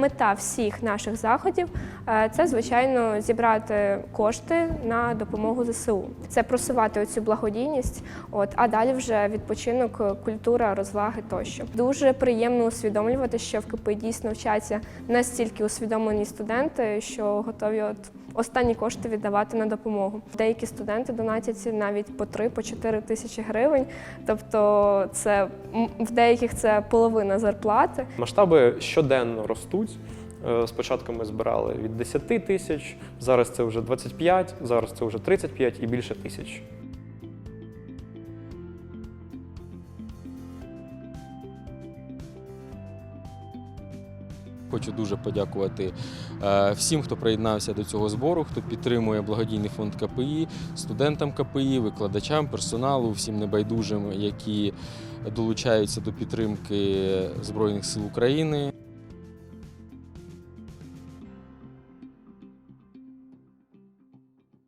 Мета всіх наших заходів е, це звичайно зібрати кошти на допомогу ЗСУ. Це просувати оцю благодійність. От а далі вже відпочинок, культура, розваги тощо. Дуже приємно усвідомлювати, що в КПІ дійсно вчаться настільки усвідомлені студенти, що готові от останні кошти віддавати на допомогу. Деякі студенти донатять навіть по 3 по 4 тисячі гривень. Тобто, це в деяких це половина зарплати. Масштаби щоденно ростуть. Е, Спочатку ми збирали від 10 тисяч, зараз це вже 25, зараз це вже 35 і більше тисяч. Хочу дуже подякувати е, всім, хто приєднався до цього збору, хто підтримує благодійний фонд КПІ, студентам КПІ, викладачам, персоналу, всім небайдужим, які долучаються до підтримки Збройних сил України.